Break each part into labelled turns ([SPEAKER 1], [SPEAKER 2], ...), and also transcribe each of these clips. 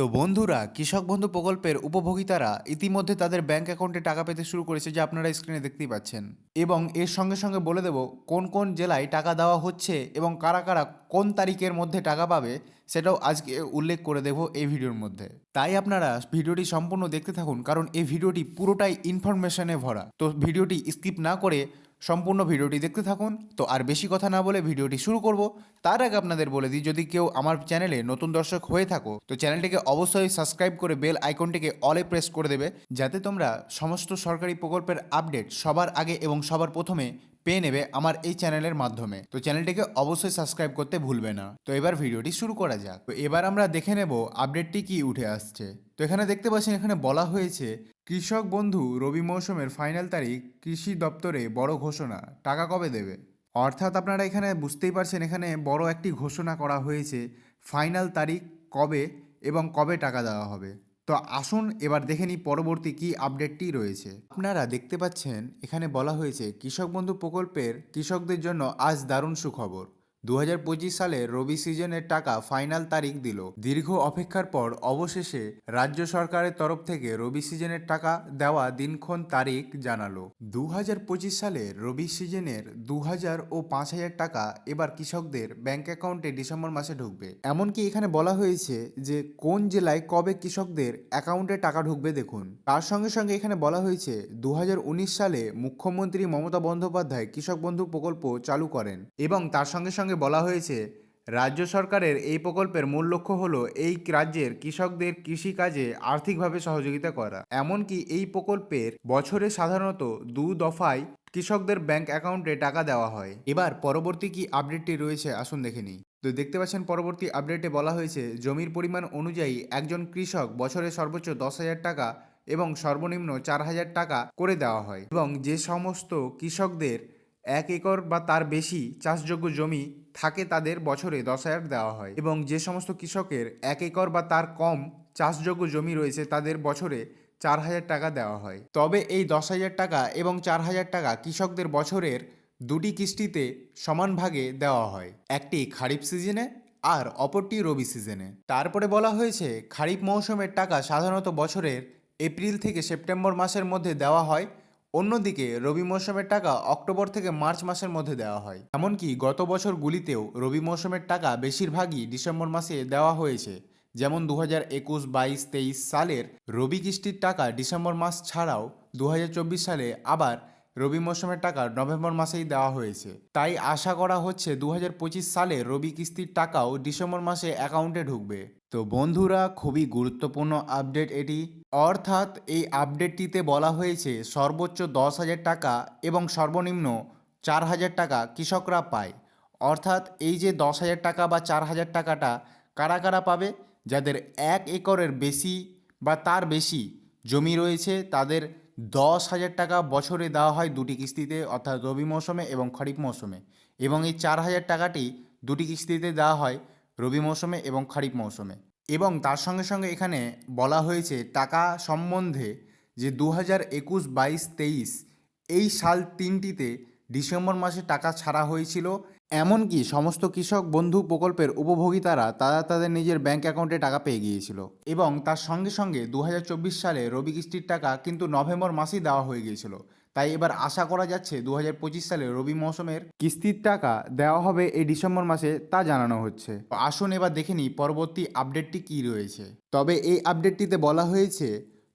[SPEAKER 1] তো বন্ধুরা, কৃষক বন্ধু প্রকল্পের উপভোক্তারা ইতিমধ্যে তাদের ব্যাংক অ্যাকাউন্টে টাকা পেতে শুরু করেছে যা আপনারা স্ক্রিনে দেখতেই পাচ্ছেন। এবং এর সঙ্গে সঙ্গে বলে দেব, কোন কোন জেলায় টাকা দেওয়া হচ্ছে এবং কারা কারা কোন তারিখের মধ্যে টাকা পাবে সেটাও আজকে উল্লেখ করে দেব এই ভিডিওর মধ্যে। তাই আপনারা ভিডিওটি সম্পূর্ণ দেখতে থাকুন, কারণ এই ভিডিওটি পুরোটাই ইনফরমেশনে ভরা। তো ভিডিওটি স্কিপ না করে সম্পূর্ণ ভিডিওটি দেখতে থাকুন। তো আর বেশি কথা না বলে ভিডিওটি শুরু করব। তার আগে আপনাদের বলে দিই, যদি কেউ আমার চ্যানেলে নতুন দর্শক হয়ে থাকো, তো চ্যানেলটিকে অবশ্যই সাবস্ক্রাইব করে বেল আইকনটিকে অলে প্রেস করে দেবে, যাতে তোমরা সমস্ত সরকারি প্রকল্পের আপডেট সবার আগে এবং সবার প্রথমে পেয়ে নেবে আমার এই চ্যানেলের মাধ্যমে। তো চ্যানেলটিকে অবশ্যই সাবস্ক্রাইব করতে ভুলবে না। তো এবার ভিডিওটি শুরু করা যাক। তো এবার আমরা দেখে নেব আপডেটটি কি উঠে আসছে। তো এখানে দেখতে পাচ্ছেন, এখানে বলা হয়েছে কৃষক বন্ধু রবি মৌসুমের ফাইনাল তারিখ কৃষি দপ্তরে বড় ঘোষণা, টাকা কবে দেবে? অর্থাৎ আপনারা এখানে বুঝতেই পারছেন, এখানে বড় একটি ঘোষণা করা হয়েছে, ফাইনাল তারিখ কবে এবং কবে টাকা দেওয়া হবে। তো আসুন এবার দেখে নিই পরবর্তী কী আপডেটটি রয়েছে। আপনারা দেখতে পাচ্ছেন, এখানে বলা হয়েছে, কৃষক বন্ধু প্রকল্পের কৃষকদের জন্য আজ দারুণ সুখবর। দু সালের রবি সিজনের টাকা ফাইনাল তারিখ দিল। দীর্ঘ অপেক্ষার পর অবশেষে রাজ্য সরকারের তরফ থেকে রবি সিজনের টাকা দেওয়া দিনক্ষণ তারিখ জানালো। দু হাজার পঁচিশ সালে রবি সিজনের দু ও পাঁচ হাজার টাকা এবার কৃষকদের ব্যাংক অ্যাকাউন্টে ডিসেম্বর মাসে ঢুকবে। এমনকি এখানে বলা হয়েছে যে, কোন জেলায় কবে কৃষকদের অ্যাকাউন্টে টাকা ঢুকবে দেখুন। তার সঙ্গে সঙ্গে এখানে বলা হয়েছে দু হাজার উনিশ সালে মুখ্যমন্ত্রী মমতা বন্দ্যোপাধ্যায় কৃষক বন্ধু প্রকল্প চালু করেন এবং তার সঙ্গে সঙ্গে বলা হয়েছে, রাজ্য সরকারের এই প্রকল্পের মূল লক্ষ্য হল এই রাজ্যের কৃষকদের কৃষিকাজে আর্থিকভাবে সহযোগিতা করা। এমনকি এই প্রকল্পের বছরে সাধারণত দু দফায় কৃষকদের ব্যাংক অ্যাকাউন্টে টাকা দেওয়া হয়। এবার পরবর্তী কি আপডেটটি রয়েছে আসুন দেখে নিই। তো দেখতে পাচ্ছেন পরবর্তী আপডেটে বলা হয়েছে, জমির পরিমাণ অনুযায়ী একজন কৃষক বছরে সর্বোচ্চ দশ হাজার টাকা এবং সর্বনিম্ন চার হাজার টাকা করে দেওয়া হয়। এবং যে সমস্ত কৃষকদের এক একর বা তার বেশি চাষযোগ্য জমি থাকে তাদের বছরে দশ হাজার দেওয়া হয়। এবং যে সমস্ত কৃষকের এক একর বা তার কম চাষযোগ্য জমি রয়েছে, তাদের বছরে চার হাজার টাকা দেওয়া হয়। তবে এই দশ হাজার টাকা এবং চার হাজার টাকা কৃষকদের বছরের দুটি কিস্তিতে সমান ভাগে দেওয়া হয়। একটি খারিফ সিজনে আর অপরটি রবি সিজনে। তারপরে বলা হয়েছে, খারিফ মৌসুমের টাকা সাধারণত বছরের এপ্রিল থেকে সেপ্টেম্বর মাসের মধ্যে দেওয়া হয়। অন্যদিকে রবি মৌসুমের টাকা অক্টোবর থেকে মার্চ মাসের মধ্যে দেওয়া হয়। এমনকি গত বছর গুলিতেও রবি মৌসুমের টাকা বেশিরভাগই ডিসেম্বর মাসে দেওয়া হয়েছে। যেমন দু হাজার একুশ বাইশ তেইশ সালের রবি কিস্তির টাকা ডিসেম্বর মাস ছাড়াও দু হাজার চব্বিশ সালে আবার রবি মৌসুমের টাকা নভেম্বর মাসেই দেওয়া হয়েছে। তাই আশা করা হচ্ছে দু হাজার পঁচিশ সালে রবি কিস্তির টাকাও ডিসেম্বর মাসে অ্যাকাউন্টে ঢুকবে। তো বন্ধুরা, খুবই গুরুত্বপূর্ণ আপডেট এটি। অর্থাৎ এই আপডেটটিতে বলা হয়েছে, সর্বোচ্চ দশ হাজার টাকা এবং সর্বনিম্ন চার হাজার টাকা কৃষকরা পায়। অর্থাৎ এই যে দশ হাজার টাকা বা চার হাজার টাকাটা কারা কারা পাবে? যাদের এক একরের বেশি বা তার বেশি জমি রয়েছে, তাদের দশ হাজার টাকা বছরে দেওয়া হয় দুটি কিস্তিতে, অর্থাৎ রবি মৌসুমে এবং খরিফ মৌসুমে। এবং এই চার হাজার টাকাটি দুটি কিস্তিতে দেওয়া হয় রবি মৌসুমে এবং খরিফ মৌসুমে। এবং তার সঙ্গে সঙ্গে এখানে বলা হয়েছে টাকা সম্বন্ধে যে দু হাজার একুশ বাইশ তেইশ এই সাল তিনটিতে ডিসেম্বর মাসে টাকা ছাড়া হয়েছিল। এমনকি সমস্ত কৃষক বন্ধু প্রকল্পের উপভোগিতারা তারা তাদের নিজের ব্যাংক অ্যাকাউন্টে টাকা পেয়ে গিয়েছিল এবং তার সঙ্গে সঙ্গে দু হাজার চব্বিশ সালে রবি কিস্তির টাকা কিন্তু নভেম্বর মাসেই দেওয়া হয়ে গিয়েছিল। তাই এবার আশা করা যাচ্ছে দু হাজার পঁচিশ সালে রবি মৌসুমের কিস্তির টাকা দেওয়া হবে এই ডিসেম্বর মাসে তা জানানো হচ্ছে। আসুন এবার দেখে নিই পরবর্তী আপডেটটি কী রয়েছে। তবে এই আপডেটটিতে বলা হয়েছে,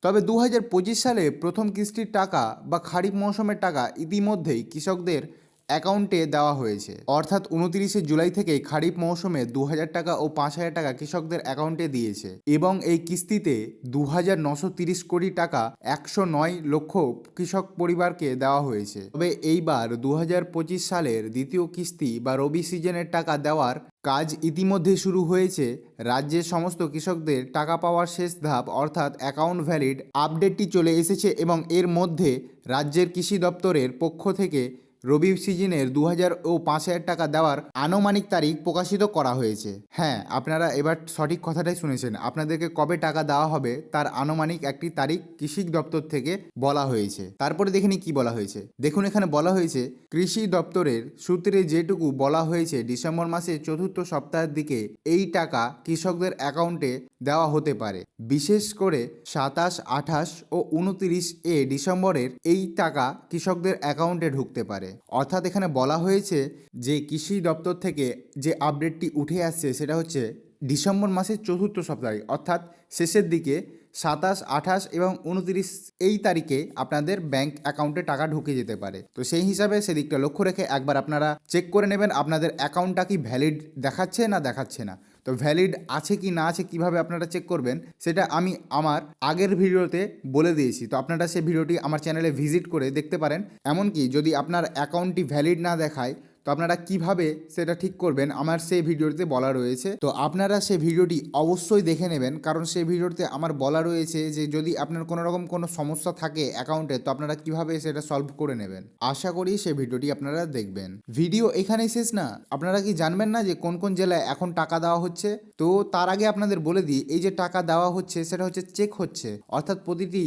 [SPEAKER 1] তবে দু হাজার পঁচিশ সালে প্রথম কিস্তির টাকা বা খারিফ মৌসুমের টাকা ইতিমধ্যেই কৃষকদের অ্যাকাউন্টে দেওয়া হয়েছে। অর্থাৎ উনতিরিশে জুলাই থেকে খারিফ মৌসুমে দু হাজার টাকা ও পাঁচ হাজার টাকা কৃষকদের অ্যাকাউন্টে দিয়েছে এবং এই কিস্তিতে দু হাজার নশো তিরিশ কোটি টাকা একশো নয় লক্ষ কৃষক পরিবারকে দেওয়া হয়েছে। তবে এইবার দু হাজার পঁচিশ সালের দ্বিতীয় কিস্তি বা রবি সিজনের টাকা দেওয়ার কাজ ইতিমধ্যে শুরু হয়েছে। রাজ্যের সমস্ত কৃষকদের টাকা পাওয়ার শেষ ধাপ অর্থাৎ অ্যাকাউন্ট ভ্যালিড আপডেটটি চলে এসেছে এবং এর মধ্যে রাজ্যের কৃষি দপ্তরের পক্ষ থেকে রবি সিজনের দু হাজার ও পাঁচ হাজার টাকা দেওয়ার আনুমানিক তারিখ প্রকাশিত করা হয়েছে। হ্যাঁ আপনারা এবার সঠিক কথাটাই শুনেছেন। আপনাদেরকে কবে টাকা দেওয়া হবে তার আনুমানিক একটি তারিখ কৃষি দপ্তর থেকে বলা হয়েছে। তারপরে দেখে কি বলা হয়েছে। দেখুন, এখানে বলা হয়েছে, কৃষি দপ্তরের সূত্রে যেটুকু বলা হয়েছে, ডিসেম্বর মাসের চতুর্থ সপ্তাহের দিকে এই টাকা কৃষকদের অ্যাকাউন্টে দেওয়া হতে পারে। বিশেষ করে সাতাশ, আঠাশ ও উনতিরিশ এ ডিসেম্বরের এই টাকা কৃষকদের অ্যাকাউন্টে ঢুকতে পারে। অর্থাৎ এখানে বলা হয়েছে যে কৃষি দপ্তর থেকে যে আপডেটটি উঠে আসছে সেটা হচ্ছে ডিসেম্বর মাসের চতুর্থ সপ্তাহে, অর্থাৎ শেষের দিকে সাতাশ, আঠাশ এবং উনতিরিশ এই তারিখে আপনাদের ব্যাংক অ্যাকাউন্টে টাকা ঢুকে যেতে পারে। তো সেই হিসাবে সেদিকটা লক্ষ্য রেখে একবার আপনারা চেক করে নেবেন আপনাদের অ্যাকাউন্টটা কি ভ্যালিড দেখাচ্ছে না দেখাচ্ছে না। তো ভ্যালিড আছে কি না আছে কীভাবে আপনারা চেক করবেন, সেটা আমি আমার আগের ভিডিওতে বলে দিয়েছি। তো আপনারা সেই ভিডিওটি আমার চ্যানেলে ভিজিট করে দেখতে পারেন। এমনকি যদি আপনার অ্যাকাউন্টটি ভ্যালিড না দেখায় তো আপনারা কীভাবে সেটা ঠিক করবেন? আমার সেই ভিডিওতে বলা রয়েছে। তো আপনারা সেই ভিডিওটি অবশ্যই দেখে নেবেন, কারণ সেই ভিডিওতে আমার বলা রয়েছে যে, যদি আপনার কোনো রকম কোনো সমস্যা থাকে অ্যাকাউন্টে, তো আপনারা কীভাবে সেটা সলভ করে নেবেন? আশা করি সেই ভিডিওটি আপনারা দেখবেন। ভিডিও এখানেই শেষ না। আপনারা কি জানবেন না যে, কোন কোন জেলায় এখন টাকা দেওয়া হচ্ছে? তো তার আগে আপনাদের বলে দিই, এই যে টাকা দেওয়া হচ্ছে, সেটা হচ্ছে চেক হচ্ছে। অর্থাৎ প্রতিটি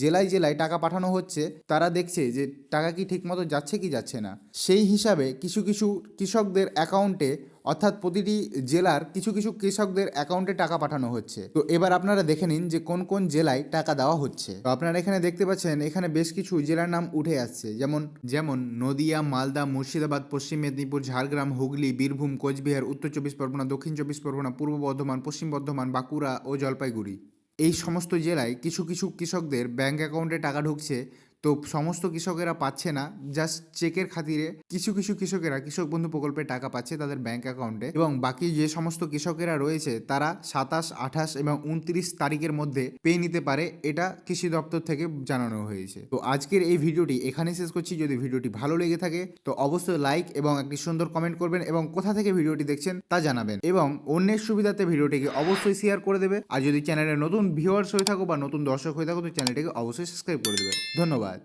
[SPEAKER 1] জেলায় জেলায় টাকা পাঠানো হচ্ছে। তারা দেখছে যে, টাকা কি ঠিকমতো যাচ্ছে কি যাচ্ছে না। সেই হিসাবে কিছু কিছু কিছু কৃষকদের অ্যাকাউন্টে, অর্থাৎ প্রতিটি জেলার কিছু কিছু কৃষকদের অ্যাকাউন্টে টাকা পাঠানো হচ্ছে। তো এবার আপনারা দেখে নিন যে কোন কোন জেলায় টাকা দেওয়া হচ্ছে। তো আপনারা এখানে দেখতে পাচ্ছেন, এখানে বেশ কিছু জেলার নাম উঠে আসছে। যেমন যেমন নদিয়া, মালদা, মুর্শিদাবাদ, পশ্চিম মেদিনীপুর, ঝাড়গ্রাম, হুগলি, বীরভূম, কোচবিহার, উত্তর চব্বিশ পরগনা, দক্ষিণ চব্বিশ পরগনা, পূর্ব বর্ধমান, পশ্চিম বর্ধমান, বাঁকুড়া ও জলপাইগুড়ি। এই সমস্ত জেলায় কিছু কিছু কৃষকদের ব্যাংক অ্যাকাউন্টে টাকা ঢুকছে। তো সমস্ত কৃষকেরা পাচ্ছে না। জাস্ট চেকের খাতিরে কিছু কিছু কৃষকেরা, কৃষক বন্ধু প্রকল্পে টাকা পাচ্ছে তাদের ব্যাংক অ্যাকাউন্টে এবং বাকি যে সমস্ত কৃষকেরা রয়েছে তারা সাতাশ, আঠাশ এবং উনত্রিশ তারিখের মধ্যে পেয়ে নিতে পারে এটা কৃষি দপ্তর থেকে জানানো হয়েছে। তো আজকের এই ভিডিওটি এখানে শেষ করছি। যদি ভিডিওটি ভালো লেগে থাকে তো অবশ্যই লাইক এবং একটি সুন্দর কমেন্ট করবেন এবং কোথা থেকে ভিডিওটি দেখছেন তা জানাবেন এবং অন্যের সুবিধাতে ভিডিওটিকে অবশ্যই শেয়ার করে দেবে। আর যদি চ্যানেলে নতুন ভিউয়ার্স হয়ে থাকো বা নতুন দর্শক হয়ে থাকো তো চ্যানেলটিকে অবশ্যই সাবস্ক্রাইব করে দেবে। ধন্যবাদ। بعد.